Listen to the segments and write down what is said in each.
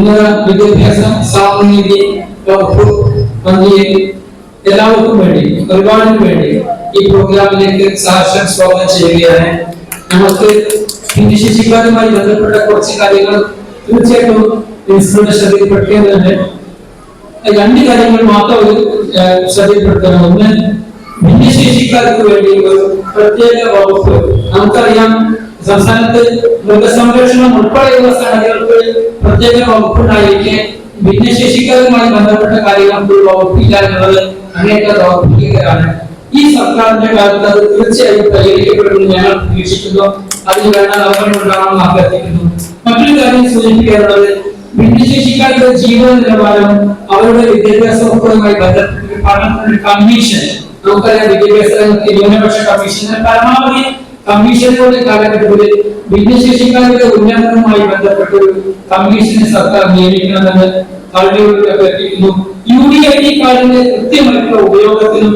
ഉന്നത വിദ്യാഭ്യാസ സാമൂഹിക വകുപ്പ് മന്ത്രിയെ എല്ലാവർക്കും വേണ്ടി ഒരുപാടിന് വേണ്ടി ഈ പ്രോഗ്രാമിലേക്ക് സാക്ഷ്യം സ്വാഗതം ചെയ്യുകയാണ്. നമുക്ക് ഭിന്നശേഷിക്കാരുമായി ബന്ധപ്പെട്ട കുറച്ച് കാര്യങ്ങൾ തീർച്ചയായിട്ടും പ്രിൻസിപ്പളിന്റെ ശ്രദ്ധയിൽപ്പെടുത്തേണ്ടതുണ്ട്. രണ്ട് കാര്യങ്ങൾ മാത്രം ഒരു ഏഹ്, ശ്രദ്ധയിൽപ്പെടുത്തണം. ഒന്ന് ഭിന്നശേഷിക്കാർക്ക് വേണ്ടി ഒരു പ്രത്യേക വകുപ്പ്. നമുക്കറിയാം സംസ്ഥാനത്ത് മൃഗസംരക്ഷണം ഉൾപ്പെടെയുള്ള സംഗതികൾക്ക് പ്രത്യേക വകുപ്പുണ്ടായിരിക്കെ ഭിന്നശേഷിക്കാരുമായി ബന്ധപ്പെട്ട കാര്യങ്ങൾക്ക് വകുപ്പില്ല എന്നുള്ളത് അങ്ങേയറ്റ ദൗർഭാഗ്യകരമാണ്. ഈ സർക്കാരിന്റെ കാലത്ത് അത് തീർച്ചയായും പരിഹരിക്കപ്പെടുമെന്ന് ഞങ്ങൾ പ്രതീക്ഷിക്കുന്നു. അതിന് വേണ്ട നടപടി ഉണ്ടാകണമെന്ന് അഭ്യർത്ഥിക്കുന്നു. മറ്റൊരു കാര്യം സൂചിപ്പിക്കാറുള്ളത് ഭിന്നശേഷിക്കാരുടെ ജീവിത നിലവാരം അവരുടെ വിദ്യാഭ്യാസവുമായി ബന്ധപ്പെട്ട് പഠനത്തിന്റെ കമ്മീഷൻ നമുക്കറിയാം വിദ്യാഭ്യാസ രംഗത്തെ ന്യൂനപക്ഷ കമ്മീഷൻ പരമാവധി കമ്മീഷനുകളുടെ കാലഘട്ടത്തിൽ ഭിന്നശേഷിക്കാരുടെ ഉന്നമനവുമായി ബന്ധപ്പെട്ട് കമ്മീഷനെ സർക്കാർ നിയമിക്കണമെന്ന് കളരിയോട് അഭ്യർത്ഥിക്കുന്നു. യു ഡി ഐ ഡി കാർഡിന്റെ കൃത്യമായിട്ടുള്ള ഉപയോഗത്തിനും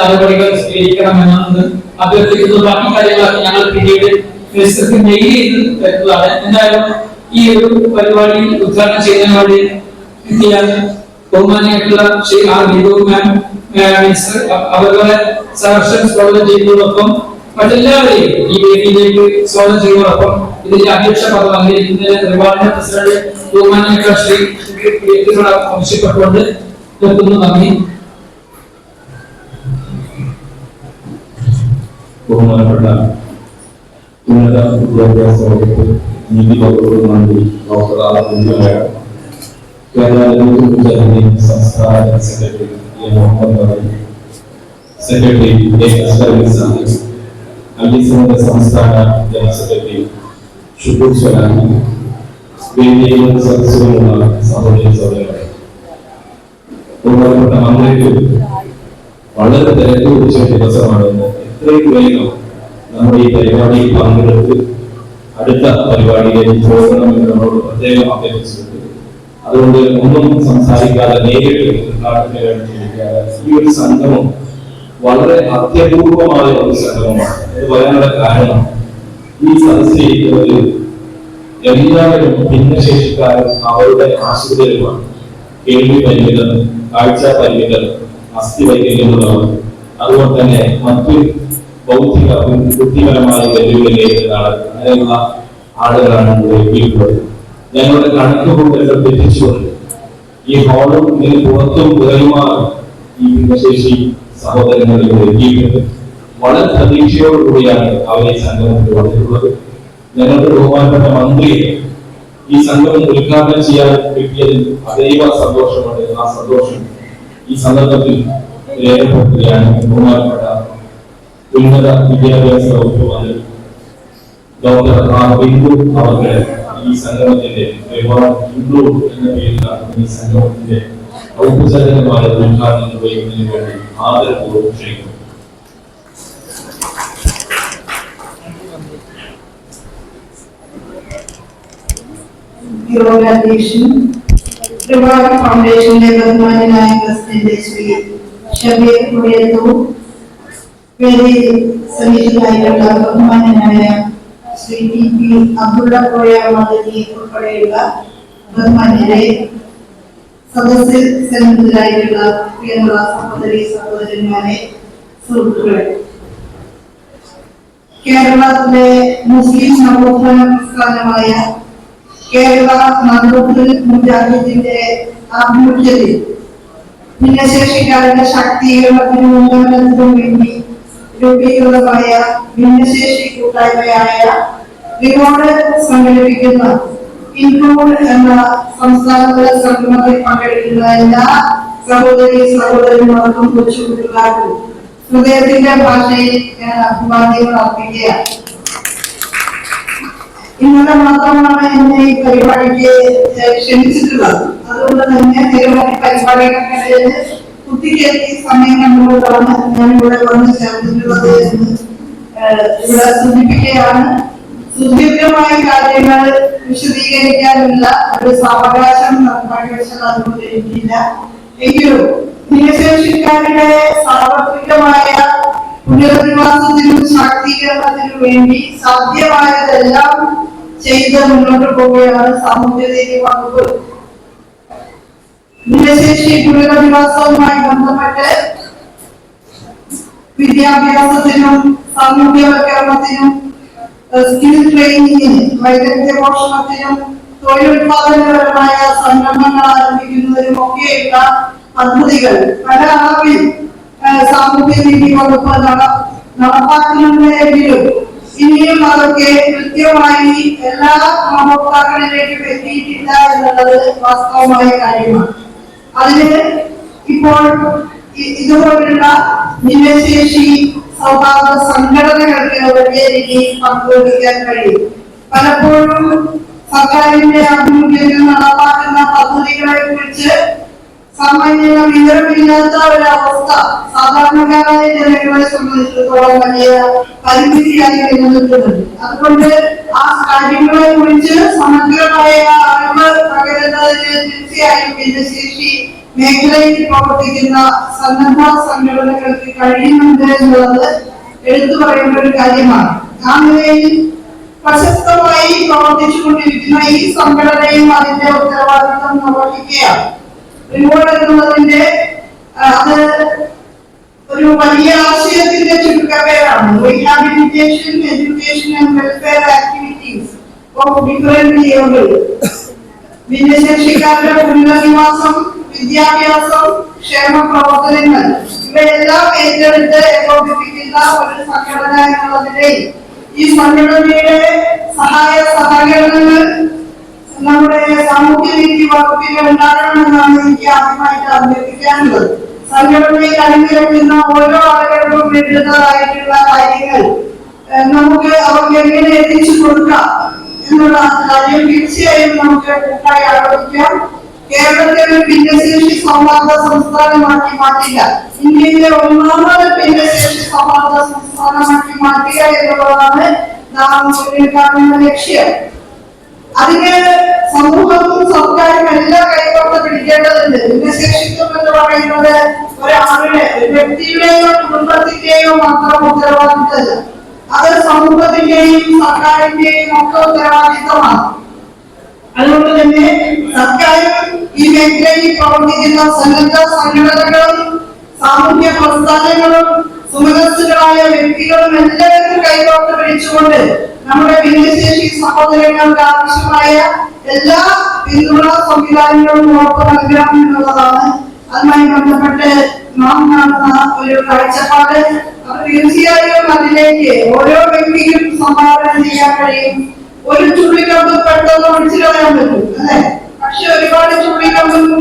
നടപടികൾ സ്വീകരിക്കണമെന്നാണ് ബാക്കി കാര്യങ്ങളൊക്കെ ഞങ്ങൾ പിന്നീട് മെയിൽ ചെയ്ത് തരുന്നതാണ്. എന്തായാലും ഈ ഒരു പരിപാടി ഉദ്ഘാടനം ചെയ്യുന്നതിനോട് എത്തിയ ബഹുമാനായിട്ടുള്ള ശ്രീ ആർ ബിന്ദു മാം അവരുടെ സഹർഷം സ്വാഗതം ചെയ്യുന്നതോടൊപ്പം മറ്റെല്ലാവരെയും ഈ വേദിയിലേക്ക് സ്വാഗതം ചെയ്യുന്നതോടൊപ്പം ഇതിന്റെ അധ്യക്ഷ പദം അംഗീകരിക്കുന്നതിന് റിവാർഡിന്റെ പ്രസിഡന്റ് ബഹുമാനായിട്ടുള്ള ശ്രീ വ്യക്തികളെ ആവശ്യപ്പെട്ടുകൊണ്ട് നിർത്തുന്നു. നന്ദി. ബഹുമാനപ്പെട്ട ഉന്നത വിദ്യാഭ്യാസ വകുപ്പ് നീതി വകുപ്പ് മന്ത്രി ഡോക്ടർ ആർ കുഞ്ഞായ കേരള യൂത്ത് ജനറൽ സംസ്ഥാന secretary A Muhammad Ali secretary A Aslam Sahib സംസ്ഥാന ജനറൽ സെക്രട്ടറി ഷുക്കൂർ സ്വലാമി സഹോദരി സഹോദരങ്ങളെ. ബഹുമാനപ്പെട്ട മന്ത്രിക്ക് വളരെ തിരക്ക് പിടിച്ച ദിവസമാണെന്ന് എത്രയും വേഗം നമ്മുടെ ഈ പരിപാടിയിൽ പങ്കെടുത്ത് അടുത്ത പരിപാടിയിലേക്ക് പോകണമെന്ന് നമ്മളോട് പ്രത്യേകം അഭ്യർത്ഥിച്ചിട്ടുണ്ട്. അതുകൊണ്ട് ഒന്നും സംസാരിക്കാതെ നേരിട്ട് ഉദ്ഘാടനത്തിന് വേണ്ടി ഈ ഒരു സംഗമം. വളരെ അത്യപൂർവമായ ഒരു സംഗമമാണ് പറയാനുള്ള കാരണം ഈ സദസ്സിൽ എല്ലാവരും ഭിന്നശേഷിക്കാരും അവരുടെ ആശുപത്രികളുമാണ് കേൾവി പരിമിതർ കാഴ്ച പരിമിതർ അസ്ഥി വൈകല്യമുള്ളവർ അതുപോലെ തന്നെ മറ്റു ബൗദ്ധിക ബുദ്ധിപരമായ വെല്ലുവിളി നേരിടുന്ന ആളുകൾ അങ്ങനെയുള്ള ആളുകളാണ് ഇവിടെ എത്തിയിട്ടുള്ളത് ഞങ്ങളുടെ കണക്ക് കൂട്ടലുകൾ തെറ്റിച്ചുകൊണ്ട് ഈ ഹോളും ഇതിന് പുറത്തും വിറയുമാറും ഈ ഭിന്നശേഷി സഹോദരങ്ങൾ ഇവിടെ എത്തിയിട്ടുണ്ട് വളരെ പ്രതീക്ഷയോടുകൂടിയാണ് അവർ ഈ സംഗമത്തിൽ വന്നിട്ടുള്ളത്. ഞങ്ങളുടെ ബഹുമാനപ്പെട്ട മന്ത്രിയെ ഈ സംഗമം ഉദ്ഘാടനം ചെയ്യാൻ കിട്ടിയതിൽ അതീവ സന്തോഷമുണ്ട് ആ സന്തോഷം ഈ സന്ദർഭത്തിൽ രേഖപ്പെടുത്തുകയാണ് ബഹുമാനപ്പെട്ട ഉന്നത വിദ്യാഭ്യാസ വകുപ്പ് മന്ത്രി ഡോക്ടർ ആർ ബിന്ദു അവർക്ക് ഈ സംഗമത്തിന്റെ എന്ന പേരിലാണ് ഈ സംഗമത്തിന്റെ ഔപചാരികമായ ഉദ്ഘാടനം നിർവഹിക്കുന്നതിന് വേണ്ടി ആദരപൂർവ്വം ക്ഷണിക്കുന്നു the organization, Reward Foundation ബഹുമാനായ പ്രസിഡന്റ് ശ്രീ ഷബീർ മുടിയത്തു വേദി സന്നിഹിതനായിട്ടുള്ള ബഹുമാനായ ശ്രീ ടി പി അബ്ദുള്ള കോയ മദനി ഉൾപ്പെടെയുള്ള ബഹുമാന്യരെ സദസ്സിൽ പ്രിയമുള്ള സഹോദരി സഹോദരന്മാരെ സുഹൃത്തുക്കളെ. കേരളത്തിലെ മുസ്ലിം നവോത്ഥാന പ്രസ്ഥാനമായ കേരള നന്ദൂരിൽ മുജാഹിദിന്റെ ആഭിമുഖ്യത്തിൽ ഭിന്നശേഷിക്കാരുടെ ശാക്തീകരണത്തിനും ഉന്നമനത്തിനും വേണ്ടി രൂപീകൃതമായ ഭിന്നശേഷി കൂട്ടായ്മയായ റിവോർഡ് സംഘടിപ്പിക്കുന്ന ഇൻക്ലൂഡ് എന്ന സംസ്ഥാനതല സംഗമത്തിൽ പങ്കെടുക്കുന്ന എല്ലാ സഹോദരി സഹോദരന്മാർക്കും കൊച്ചു കുട്ടികൾക്കും ഹൃദയത്തിന്റെ ഞാൻ അഭിവാദ്യങ്ങൾ അർപ്പിക്കുകയാണ്. ഇന്നലെ മാത്രമാണ് എന്നെ ഈ പരിപാടിക്ക് ക്ഷണിച്ചിട്ടുള്ളത്. അതുകൊണ്ട് തന്നെ നിരവധി പരിപാടികൾക്കിടയിൽ കുത്തിക്കേറ്റി സമയം കണ്ടുകൊണ്ടാണ് ഞാൻ ഇവിടെ വന്ന് ചേർന്നിട്ടുള്ളത് എന്ന് ഇവിടെ സൂചിപ്പിക്കുകയാണ്. സുദീർഘമായ കാര്യങ്ങൾ വിശദീകരിക്കാനുള്ള ഒരു സാവകാശം എനിക്കില്ല. എങ്കിലും ഭിന്നശേഷിക്കാരുടെ സാർവത്രികമായ പുനരധിവാസത്തിനും ശാക്തീകരണത്തിനും വേണ്ടി സാധ്യമായതെല്ലാം ചെയ്ത് മുന്നോട്ട് പോവുകയാണ് സാമൂഹ്യനീതി വകുപ്പ്. ഭിന്നശേഷി പുനരധിവാസവുമായി ബന്ധപ്പെട്ട് വിദ്യാഭ്യാസത്തിനും സാമൂഹ്യവൽക്കരണത്തിനും സ്കിൽ ട്രെയിനിങ്ങിന് വൈദഗ്ധ്യ പോഷണത്തിനും തൊഴിലുത്പാദനപരമായ സംരംഭങ്ങൾ ആരംഭിക്കുന്നതിനും ഒക്കെയുള്ള പദ്ധതികൾ പല അളവിൽ ഏഹ്, സാമൂഹ്യനീതി വകുപ്പ് നട- നടപ്പാക്കുന്നുണ്ടെങ്കിലും ഇനിയും അതൊക്കെ കൃത്യമായി എല്ലാ ഗുണഭോക്താക്കളിലേക്കും എത്തിയിട്ടില്ല എന്നുള്ളത് വാസ്തവമായ കാര്യമാണ്. അതിന് ഇപ്പോൾ ഇതുപോലുള്ള ഭിന്നശേഷി സൗഹാർദ്ദ സംഘടനകൾക്ക് വലിയ രീതിയിൽ പങ്കുവഹിക്കാൻ കഴിയും. പലപ്പോഴും സർക്കാരിന്റെ ആഭിമുഖ്യത്തിൽ നടപ്പാക്കുന്ന പദ്ധതികളെ കുറിച്ച് സാമാന്യ വിവരമില്ലാത്ത ഒരവസ്ഥ സാധാരണക്കാരായ ജനങ്ങളെ സംബന്ധിച്ചിടത്തോളം വലിയ പരിമിതിയായി നിലനിൽക്കുന്നുണ്ട്. അതുകൊണ്ട് ആ കാര്യങ്ങളെ കുറിച്ച് സമഗ്രമായ അറിവ് പകരുന്നതിന് തീർച്ചയായും ഭിന്നശേഷി മേഖലയിൽ പ്രവർത്തിക്കുന്ന സന്നദ്ധ സംഘടനകൾക്ക് കഴിയുന്നുണ്ട് എന്നുള്ളത് എടുത്തു പറയേണ്ട ഒരു കാര്യമാണ്. ആ നിലയിൽ പ്രശസ്തമായി പ്രവർത്തിച്ചുകൊണ്ടിരിക്കുന്ന ഈ സംഘടനയും അതിന്റെ ഉത്തരവാദിത്വം നിർവഹിക്കുകയാണ്. റിവോർഡ് അത് ഒരു വലിയ ആശയത്തിന്റെ ചുരുക്കപ്പേരാണ്. Rehabilitation education and welfare activities of different ഇയറുകൾ ഭിന്നശേഷിക്കാരുടെ പുനരധിവാസം വിദ്യാഭ്യാസം ക്ഷേമ പ്രവർത്തനങ്ങൾ ഇവയെല്ലാം ഏറ്റെടുത്ത് ഏകോപിപ്പിക്കുന്ന ഒരു സംഘടന എന്നുള്ളതിനെ ഈ സംഘടനയുടെ സഹായ സഹകരണങ്ങൾ നമ്മുടെ സാമൂഹ്യനീതി വകുപ്പിന് ഉണ്ടാകണമെന്നാണ് എനിക്ക് ആദ്യമായിട്ട് അഭ്യർത്ഥിക്കാനുള്ളത്. സംഘടനയിൽ അണിനിരക്കുന്ന ഓരോ ആളുകൾക്കും വേണ്ടുന്നതായിട്ടുള്ള കാര്യങ്ങൾ നമുക്ക് അവർക്ക് എങ്ങനെ എത്തിച്ചു കൊടുക്കാം എന്നുള്ള കാര്യം തീർച്ചയായും നമുക്ക് കൂട്ടായി ആലോചിക്കാം കേരളത്തെ ഒരു ഭിന്നശേഷി സൗഹാർദ്ദ സംസ്ഥാനമാക്കി മാറ്റില്ല. ഇന്ത്യയിലെ ഒന്നാമത് ഭിന്നശേഷി സൗഹാർദ്ദ സംസ്ഥാനമാക്കി മാറ്റുക എന്നുള്ളതാണ് നാം മുന്നിൽ ലക്ഷ്യം. അതിന് സമൂഹവും സർക്കാരും എല്ലാം കൈകോർത്ത് പിടിക്കേണ്ടതുണ്ട്. ഭിന്നശേഷിത്വം എന്ന് പറയുന്നത് ഒരാളുടെ ഒരു വ്യക്തിയുടെയോ കുടുംബത്തിന്റെയോ മാത്രം ഉത്തരവാദിത്തമല്ല. അത് സമൂഹത്തിന്റെയും സർക്കാരിന്റെയും ഒക്കെ ഉത്തരവാദിത്തമാണ്. അതുകൊണ്ട് ഈ മേഖലയിൽ പ്രവർത്തിക്കുന്ന സന്നദ്ധ സംഘടനകളും സാമൂഹ്യ പ്രസ്ഥാനങ്ങളും സുമനസ്സുകളായ വ്യക്തികളും എല്ലാവരും കൈകോർത്ത് പിടിച്ചുകൊണ്ട് നമ്മുടെ ഭിന്നശേഷി സഹോദരങ്ങൾക്ക് ആവശ്യമായ എല്ലാ പിന്തുണ സംവിധാനങ്ങളും ഉറപ്പ് നൽകണം എന്നുള്ളതാണ്. അതുമായി ബന്ധപ്പെട്ട് നാം കാണുന്ന ഒരു കാഴ്ചപ്പാട്. തീർച്ചയായും അതിലേക്ക് ഓരോ വ്യക്തിക്കും സംഭാവന ചെയ്യാൻ കഴിയും. ഒരു ചുള്ളിക്കമ്പ് പെട്ടെന്ന് ഒഴിച്ചു കളയാൻ പറ്റും അല്ലെ?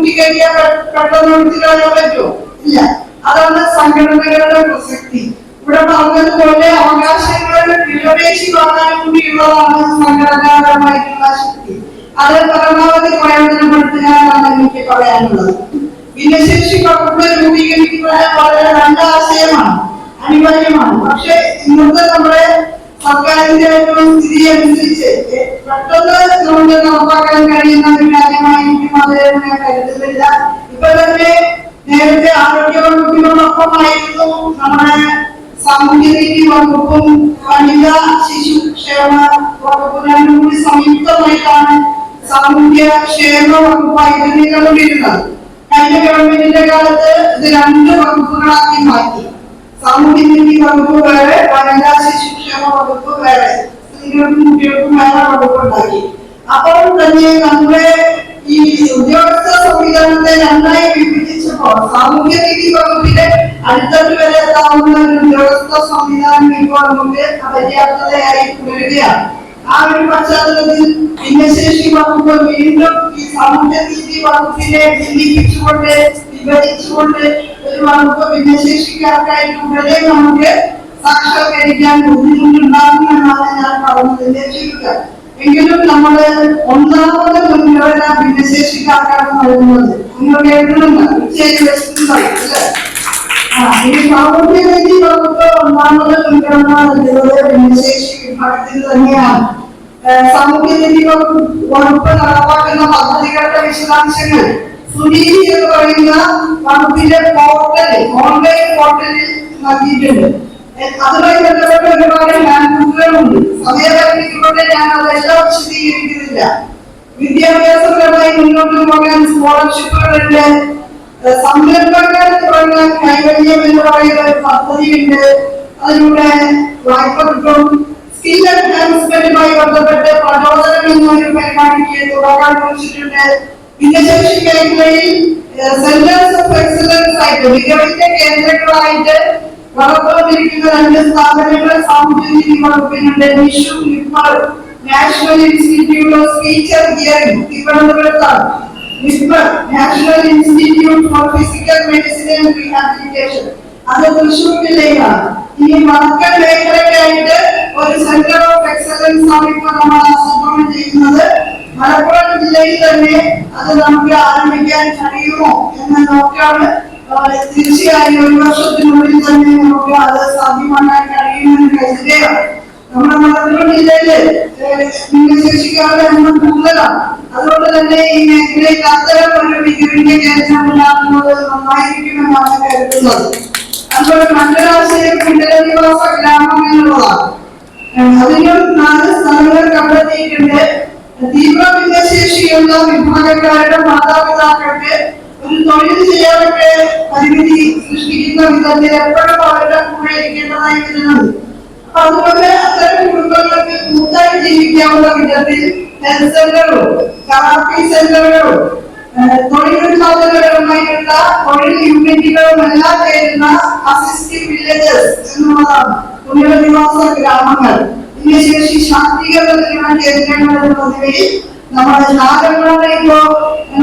മുട്ടിക്കഴിയാൻ പെട്ടെന്ന് പറ്റുമോ? ഇല്ല. അതാണ് സംഘടനകളുടെ പ്രസക്തി. ഇവിടെ പറഞ്ഞതുപോലെ അവകാശങ്ങളുടെ വിലപേശി വാങ്ങാൻ കൂടിയുള്ളതാണ് സംഘടനാപരമായിട്ടുള്ള ശക്തി. അത് പരമാവധി പ്രയോജനപ്പെടുത്തുക എന്നാണ് എനിക്ക് പറയാനുള്ളത്. ഭിന്നശേഷി വകുപ്പ് രൂപീകരിക്കുന്നത് വളരെ നല്ല ആശയമാണ്. അനിവാര്യമാണ്. പക്ഷെ ഇന്നത്തെ നമ്മുടെ സർക്കാരിന്റെ ഒരു സ്ഥിതി അനുസരിച്ച് പെട്ടെന്ന് നമുക്ക് നടപ്പാക്കാൻ കഴിയുന്ന ഒരു കാര്യമായിരിക്കും അത് ഞാൻ കരുതുന്നില്ല. ഇപ്പൊ തന്നെ നേരത്തെ ആരോഗ്യ വകുപ്പിനോടൊപ്പമായിരുന്നു നമ്മുടെ സാമൂഹ്യനീതി വകുപ്പും വനിതാ ശിശു ക്ഷേമ വകുപ്പും രണ്ടും കൂടി സംയുക്തമായിട്ടാണ് സാമൂഹ്യ ക്ഷേമ വകുപ്പായി നിലകൊണ്ടിരുന്നത് കഴിഞ്ഞ ഗവൺമെന്റിന്റെ കാലത്ത് ഇത് രണ്ട് വകുപ്പുകളാക്കി മാറ്റി. സാമൂഹ്യനീതി വകുപ്പ് വേറെ വനിതാ ശിശുക്ഷേമ വകുപ്പ് വേറെ സ്ത്രീകൾക്കും കുട്ടികൾക്കും വേറെ വകുപ്പുണ്ടാക്കി. അപ്പോൾ തന്നെ നമ്മുടെ ഈ ഉദ്യോഗസ്ഥ സംവിധാനത്തെ രണ്ടായി വിഭജിച്ചപ്പോൾ സാമൂഹ്യനീതി വകുപ്പിന്റെ അടുത്തത് വരെ എത്താവുന്ന ഒരു ഉദ്യോഗസ്ഥ സംവിധാനം ഇപ്പോൾ നമുക്ക് അപര്യാപ്തതയായി തുടരുകയാണ്. ആ ഒരു പശ്ചാത്തലത്തിൽ ഭിന്നശേഷി വകുപ്പ് വീണ്ടും ഈ സാമൂഹ്യനീതി വകുപ്പിനെ ഭിന്നിപ്പിച്ചുകൊണ്ട് വിഭജിച്ചുകൊണ്ട് ഒരു വകുപ്പ് ഭിന്നശേഷിക്കാർക്കായിട്ട് ഉടനെ നമുക്ക് സാക്ഷാത്കരിക്കാൻ ബുദ്ധിമുട്ടുണ്ടാകുമെന്നാണ് ഞാൻ പറഞ്ഞതിന്റെ ചുരുക്കം എങ്കിലും നമ്മൾ ഒന്നാമത് മുൻഗണന ഭിന്നശേഷിക്കാർക്കാണ് നൽകുന്നത് നിങ്ങൾ കേൾക്കുന്നുണ്ട് അല്ലേ? ആ, ഈ സാമൂഹ്യനീതി വകുപ്പ് ഒന്നാമത് മുൻഗണന നൽകുന്നത് ഭിന്നശേഷി വിഭാഗത്തിന് തന്നെയാണ് ഏഹ് സാമൂഹ്യനീതി വകുപ്പ് വകുപ്പ് നടപ്പാക്കുന്ന പദ്ധതികളുടെ വിശദാംശങ്ങൾ. സുനീതി എന്ന് പറയുന്ന വകുപ്പിന്റെ പോർട്ടലിൽ ഓൺലൈൻ പോർട്ടലിൽ നൽകിയിട്ടുണ്ട്. അതുമായി ബന്ധപ്പെട്ട ഒരുപാട് ഹാൻഡ്ബുക്കുകളുണ്ട് സമയപരിധിക്കൊണ്ട് ഞാൻ അതെല്ലാം വിശദീകരിക്കുന്നില്ല. വിദ്യാഭ്യാസപരമായി മുന്നോട്ട് പോകാൻ സ്കോളർഷിപ്പുകളുണ്ട്. സംരംഭങ്ങൾ തുടങ്ങാൻ കൈവല്യം എന്ന് പറയുന്ന ഒരു പദ്ധതിയുണ്ട്. അതിലൂടെ വായ്പ കിട്ടും. സ്കിൽ എൻഹാൻസ്മെന്റുമായി ബന്ധപ്പെട്ട് പ്രചോദനം എന്നൊരു പരിപാടിക്ക് തുടങ്ങാൻ കുറിച്ചിട്ടുണ്ട് ഭിന്നശേഷി മേഖലയിൽ സെന്റേഴ്സ് ഓഫ് എക്സലൻസ് ആയിട്ട് മികവിന്റെ കേന്ദ്രങ്ങളായിട്ട് വളർന്നുകൊണ്ടിരിക്കുന്ന രണ്ട് സ്ഥാപനങ്ങൾ സാമൂഹ്യ വകുപ്പിനുണ്ട്. NISH NIPER national institute of speech and hearing തിരുവനന്തപുരത്താണ്. National institute for physical medicine and rehabilitation. അത് തൃശൂർ ജില്ലയിലാണ്. ഈ മക്കൾ മേഖലയ്ക്കായിട്ട് ഒരു സെന്റർ ഓഫ് എക്സലൻസ് ആണ് ഇപ്പോൾ നമ്മൾ ആസൂത്രണം ചെയ്യുന്നത്. മലപ്പുറം ജില്ലയിൽ തന്നെ അത് നമുക്ക് ആരംഭിക്കാൻ കഴിയുമോ എന്ന് നോക്കാണ് തീർച്ചയായും ഒരു വർഷത്തിനുള്ളിൽ തന്നെ നമുക്ക് അത് സാധ്യമാക്കാൻ കഴിയുമെന്ന് കരുതുകയാണ്. നമ്മുടെ മലപ്പുറം ജില്ലയിൽ ഭിന്നശേഷിക്കാരുടെ എണ്ണം കൂടുതലാണ്. അതുകൊണ്ട് തന്നെ ഈ മേഖലയിൽ അത്തരം ഒരു മികവിന്റെ കേന്ദ്രം ഉണ്ടാകുന്നത് നന്നായിരിക്കുമെന്നാണ് കരുതുന്നത്. അതുപോലെ മണ്ഡലാശയം പുനരധിവാസ ഗ്രാമം എന്നുള്ളതാണ്. അതിനും നാല് സ്ഥലങ്ങൾ കണ്ടെത്തിയിട്ടുണ്ട്. തീവ്ര വിഭാഗക്കാരുടെ മാതാപിതാക്കൾക്ക് ഒരു തൊഴിൽ ചെയ്യാനൊക്കെ പരിമിതി സൃഷ്ടിക്കുന്ന വിധത്തിൽ എപ്പോഴും അവരുടെ കൂടെ ഇരിക്കേണ്ടതായി വരുന്നത്? അപ്പൊ അതുപോലെ അത്തരം കുടുംബങ്ങൾക്ക് കൂട്ടായി ജീവിക്കാവുന്ന വിധത്തിൽ ഹെൽത്ത് സെന്ററും തെറാപ്പി സെന്ററുകളും തൊഴിലുത്പാദകരുമായിട്ടുള്ള തൊഴിൽ യൂണിറ്റുകളും എല്ലാം ചേരുന്ന അസിസ്റ്റീവ് വില്ലേജസ് എന്നുള്ളതാണ് പുനരധിവാസ ഗ്രാമങ്ങൾ. ഭിന്നശേഷി ശാക്തീകരണത്തിനുള്ള കേന്ദ്രങ്ങൾ എന്ന നിലയിൽ നമ്മുടെ ഇപ്പോ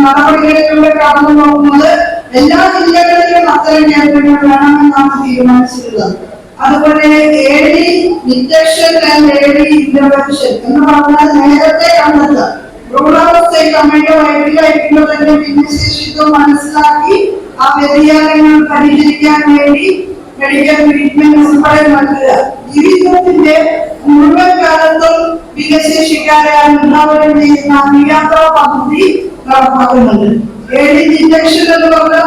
നടപടികളിലൂടെ കടന്നു പോകുന്നത് എല്ലാ ജില്ലകളിലും അത്തരം കേന്ദ്രങ്ങൾ വേണമെന്നാണ് തീരുമാനിച്ചിട്ടുള്ളത്. അതുപോലെ ഏഴി ഡിറ്റക്ഷൻ ആൻഡ് ഇന്റർവെൻഷൻ എന്ന് പറഞ്ഞാൽ നേരത്തെ കണ്ടെത്തുക ഭ്രൂണാവസ്ഥയിൽ അമ്മയുടെ വയറ്റിലായിരിക്കുമ്പോൾ തന്നെ ഭിന്നശേഷിത്വം മനസ്സിലാക്കി ആ വ്യതിയാനങ്ങൾ പരിഹരിക്കാൻ വേണ്ടി മെഡിക്കൽ ട്രീറ്റ്മെന്റ് ഉൾപ്പെടെ നൽകുക ജീവിതത്തിന്റെ മുഴുവൻ കാലത്തും ഭിന്നശേഷിക്കാരെ ഉണ്ടാവുകയും ചെയ്യുന്ന അഭിയാത്ര പദ്ധതി നടപ്പാക്കുന്നുണ്ട് ഏഴി ഡിറ്റക്ഷൻ എന്ന് പറഞ്ഞാൽ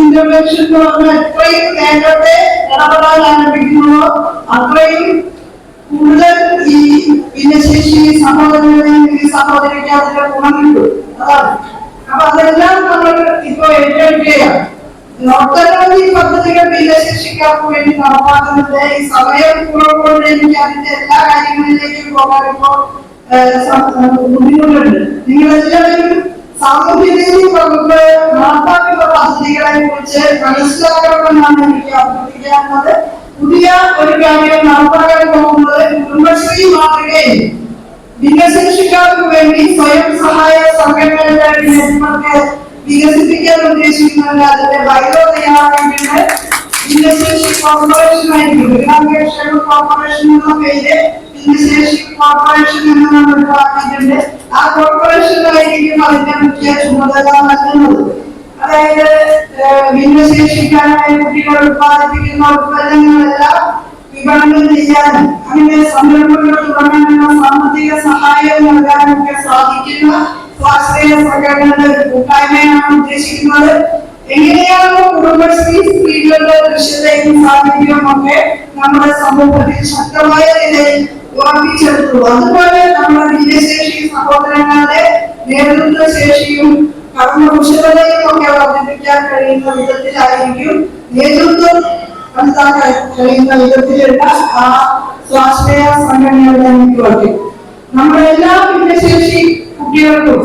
ഇന്റർവെൻഷൻ എന്ന് പറഞ്ഞാൽ എത്രയും നേരത്തെ ഇടപെടാൻ അത്രയും കൂടുതൽ ഈ ഭിന്നശേഷി സഹോദരനെയും സഹോദരിക്ക് അതിന്റെ ഗുണം അതാണ്. അപ്പൊ അതെല്ലാം നമ്മൾ ഇപ്പൊ ഏറ്റെടുക്കുകയാണ് ഒട്ടനവധി പദ്ധതികൾ ഭിന്നശേഷിക്കാർക്ക് വേണ്ടി നടപ്പാക്കുന്നുണ്ട്. ഈ സമയം കുറവുകൊണ്ട് എനിക്ക് അതിന്റെ എല്ലാ കാര്യങ്ങളിലേക്കും പോകാൻ ഏഹ്, സം- ഏഹ്, ബുദ്ധിമുട്ടുണ്ട്. നിങ്ങളെല്ലാവരും സാമൂഹ്യനീതി വകുപ്പ് നടപ്പാക്കുന്ന പദ്ധതികളെ കുറിച്ച് മനസ്സിലാക്കണമെന്നാണ് എനിക്ക് അഭ്യർത്ഥിക്കാനുള്ളത്. പുതിയ ഒരു കാര്യം നടപ്പാക്കാൻ പോകുന്നത് കുടുംബശ്രീ മാതൃകയിൽ ഭിന്നശേഷിക്കാർക്ക് വേണ്ടി സ്വയം സഹായ സംഘടനകളുടെ നെറ്റ്വർക്ക് വികസിപ്പിക്കാൻ ഉദ്ദേശിക്കുന്നുണ്ട് അതിന്റെ ബൈലോ തയ്യാറാക്കിയിട്ടുണ്ട് ഭിന്നശേഷി കോർപ്പറേഷൻ ആയിരിക്കും. കോർപ്പറേഷൻ എന്ന പേര് ഭിന്നശേഷി കോർപ്പറേഷൻ എന്ന് നമ്മൾ പറഞ്ഞിട്ടുണ്ട്. ആ കോർപ്പറേഷനായിരിക്കും അതിന്റെ മുഖ്യ ചുമതല നൽകുന്നത്. അതായത് ഏഹ്, ഭിന്നശേഷിക്കാരായ കുട്ടികൾ ഉത്പാദിപ്പിക്കുന്ന ഉൽപ്പന്നങ്ങളെല്ലാം വിപണനം ചെയ്യാനും അങ്ങനെ സംരംഭങ്ങൾ തുടങ്ങാനുള്ള സാമ്പത്തിക സഹായം നൽകാനൊക്കെ സാധിക്കുന്ന സ്വാശ്രയ സംഘടനകളുടെ കൂട്ടായ്മയാണ് ഉദ്ദേശിക്കുന്നത്. എങ്ങനെയാണോ കുടുംബശ്രീ സ്ത്രീകളുടെ ദൃശ്യതയും സാന്നിധ്യവും ഒക്കെ നമ്മുടെ സമൂഹത്തിൽ ശക്തമായ നിലയിൽ ഉറപ്പിച്ചെടുത്തു അതുപോലെ നമ്മുടെ ഭിന്നശേഷി സഹോദരങ്ങളുടെ നേതൃത്വ ശേഷിയും കർമ്മകുശലതയും ഒക്കെ വർദ്ധിപ്പിക്കാൻ കഴിയുന്ന വിധത്തിലായിരിക്കും നേതൃത്വം നടത്താൻ കഴിയുന്ന വിധത്തിലുള്ള ആ സ്വാശ്രയ സംഘടനകളുടെ നെറ്റ്വർക്ക് നമ്മുടെ എല്ലാ ഭിന്നശേഷി കുട്ടികൾക്കും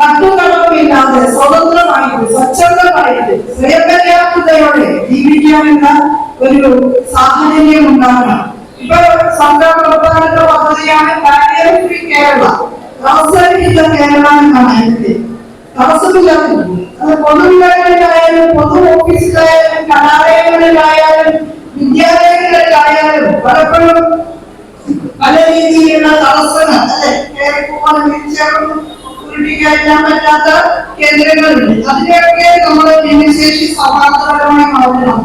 തട്ടുകളൊന്നുമില്ലാതെ സ്വതന്ത്രമായിട്ട് സ്വച്ഛന്തമായിട്ട് സ്വയംപര്യാപ്തതയോടെ ജീവിക്കാനുള്ള ഒരു സാഹചര്യം ഉണ്ടാകണം. ഇപ്പൊ സർക്കാർ പ്രധാന പദ്ധതിയാണ് കാരിയർ ഫ്രീ കേരള. അവസരമില്ല കേരള എന്നാണ് അതിന്റെ തടസ്സമില്ലാത്ത പൊതുവിടങ്ങളിലായാലും പൊതു ഓഫീസിലായാലും കലാലയങ്ങളിലായാലും വിദ്യാലയങ്ങളിലായാലും പലപ്പോഴും പല രീതിയിലുള്ള തടസ്സങ്ങൾ അല്ലെ? കയറി പോകാൻ വീൽചെയറും ഉരുട്ടിക്കയറ്റാൻ പറ്റാത്ത കേന്ദ്രങ്ങളുണ്ട്. അതിനെയൊക്കെ നമ്മൾ ഭിന്നശേഷി സൗഹാർദ്ദപരമായി മാറ്റണം.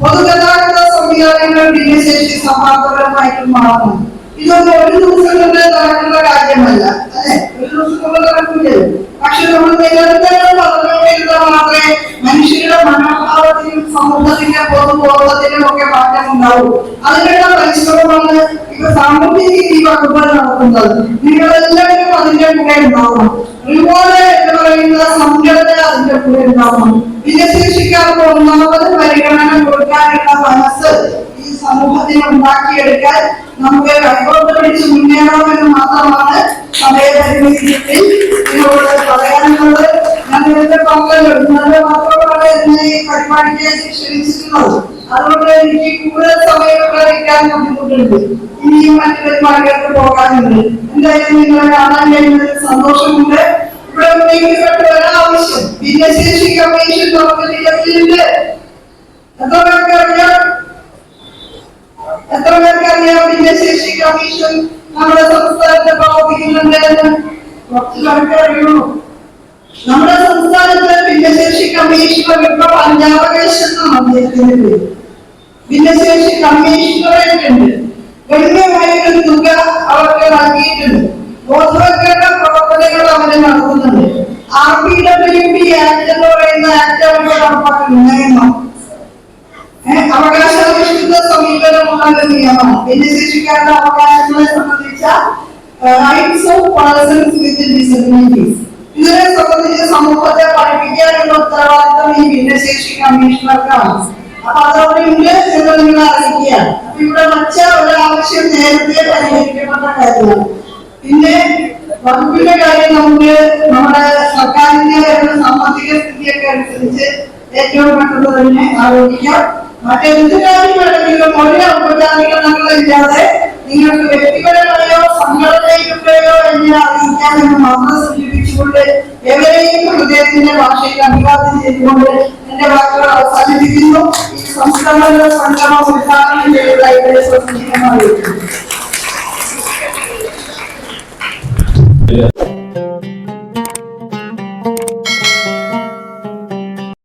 പൊതുഗതാഗത സംവിധാനങ്ങൾ ഭിന്നശേഷി സൗഹാർദ്ദപരമായിട്ട് മാറണം ഇതൊന്നും ഒരു ദിവസം കൊണ്ട് നടക്കുന്ന കാര്യമല്ല അല്ലെ ഒരു ദിവസം കൊണ്ട് നടക്കില്ലല്ലോ പക്ഷെ നമ്മൾ നിരന്തരം പറഞ്ഞുകൊണ്ടിരുന്ന മാത്രമേ മനുഷ്യരുടെ മനോഭാവത്തിനും സമൂഹത്തിന്റെ പൊതുബോധത്തിനും ഒക്കെ മാറ്റം ഉണ്ടാവും അതിനുള്ള പരിശ്രമമാണ് ഇപ്പൊ സാമൂഹ്യ നീതി വകുപ്പ് നടത്തുന്നത് നിങ്ങളെല്ലാവരും അതിന്റെ കൂടെ ഉണ്ടാവണം. ഒരുപോലെ എന്ന് പറയുന്ന സംഘടന അതിന്റെ കൂടെ ഉണ്ടാവണം. ഭിന്നശേഷിക്കാർക്ക് ഒന്നാമത് പരിഗണന കൊടുക്കാനുള്ള മനസ്സ് ഈ സമൂഹത്തിന് ഉണ്ടാക്കിയെടുക്കാൻ നമുക്ക് കൈകോട്ട് പിടിച്ച് മുന്നേറണമെന്ന് മാത്രമാണ് സമയപരിമിതിയിൽ പറയാനുള്ളത്. മാത്രമാണ് എന്നെ പരിപാടിക്ക് ക്ഷണിച്ചിട്ടുള്ളത് അതുകൊണ്ട് എനിക്ക് കൂടുതൽ സമയം കഴിക്കാൻ ബുദ്ധിമുട്ടുണ്ട്. ഇനിയും മറ്റു പരിപാടികൾക്ക് പോകാനുണ്ട്. എന്തായാലും നിങ്ങളെ കാണാൻ കഴിഞ്ഞതിൽ സന്തോഷമുണ്ട്. ഇവിടെ ഉന്നയിക്കപ്പെട്ട ഒരാവശ്യം. ഭിന്നശേഷി കമ്മീഷൻ അറിയാം? എത്ര പേർക്ക് അറിയാം ഭിന്നശേഷി കമ്മീഷൻ നമ്മുടെ സംസ്ഥാനത്തെ പ്രവർത്തിക്കുന്നുണ്ട് എന്ന് കുറച്ച് പേർക്ക് അറിയുള്ളൂ. നമ്മുടെ സംസ്ഥാനത്തെ ഭിന്നശേഷി കമ്മീഷണർ ഇപ്പൊ പഞ്ചാബകേശ് എന്നാണ് അദ്ദേഹത്തിന്റെ പേര് ഭിന്നശേഷി കമ്മീഷണറേറ്റ് ഗണ്യമായൊരു തുക അവർക്ക് നൽകിയിട്ടുണ്ട്. ബോധവൽക്കരണ പ്രവർത്തനങ്ങൾ അവർ നടത്തുന്നുണ്ട്. R P W P act എന്ന് പറയുന്ന ആക്ട് അവർക്ക് നടപ്പാക്കുന്നു ഒരു നിയമമാണ് ഭിന്നശേഷിക്കാരുടെ അവകാശങ്ങളെ സംബന്ധിച്ച rights of persons with disabilities ഇതിനെ സംബന്ധിച്ച് സമൂഹത്തെ പഠിപ്പിക്കാനുള്ള ഉത്തരവാദിത്തം ഈ ഭിന്നശേഷി കമ്മീഷണർക്കാണ്. അപ്പൊ അതവിടെ ഉണ്ട് എന്ന് നിങ്ങൾ അറിയിക്കുകയാണ് അപ്പൊ ഇവിടെ വച്ച ഒരു ആവശ്യം നേരത്തെ പരിഹരിക്കപ്പെട്ട കാര്യമാണ്. പിന്നെ വകുപ്പിന്റെ കാര്യം നമുക്ക് നമ്മുടെ സർക്കാരിന്റെ സാമ്പത്തിക സ്ഥിതിയൊക്കെ അനുസരിച്ച് ഏറ്റവും പെട്ടെന്ന് തന്നെ ആലോചിക്കാം. മറ്റെന്ത് കാര്യം വേണമെങ്കിലും ഒരു ഔപചാരികതകളില്ലാതെ നിങ്ങൾക്ക് വ്യക്തിപരമായോ സംഘടനയിലൂടെയോ എന്നെ അറിയിക്കാമെന്ന് മാത്രം സൂചിപ്പിച്ചുകൊണ്ട് എവരെയും ഹൃദയത്തിന്റെ ഭാഷയിൽ അഭിവാദ്യം ചെയ്തുകൊണ്ട് എന്റെ വാക്കുകൾ അവസാനിപ്പിക്കുന്നു ഈ സംസ്ഥാന സംഗമം ഉദ്ഘാടനം ചെയ്തതായിട്ട് ശ്രദ്ധിക്കുന്നതായിരിക്കും.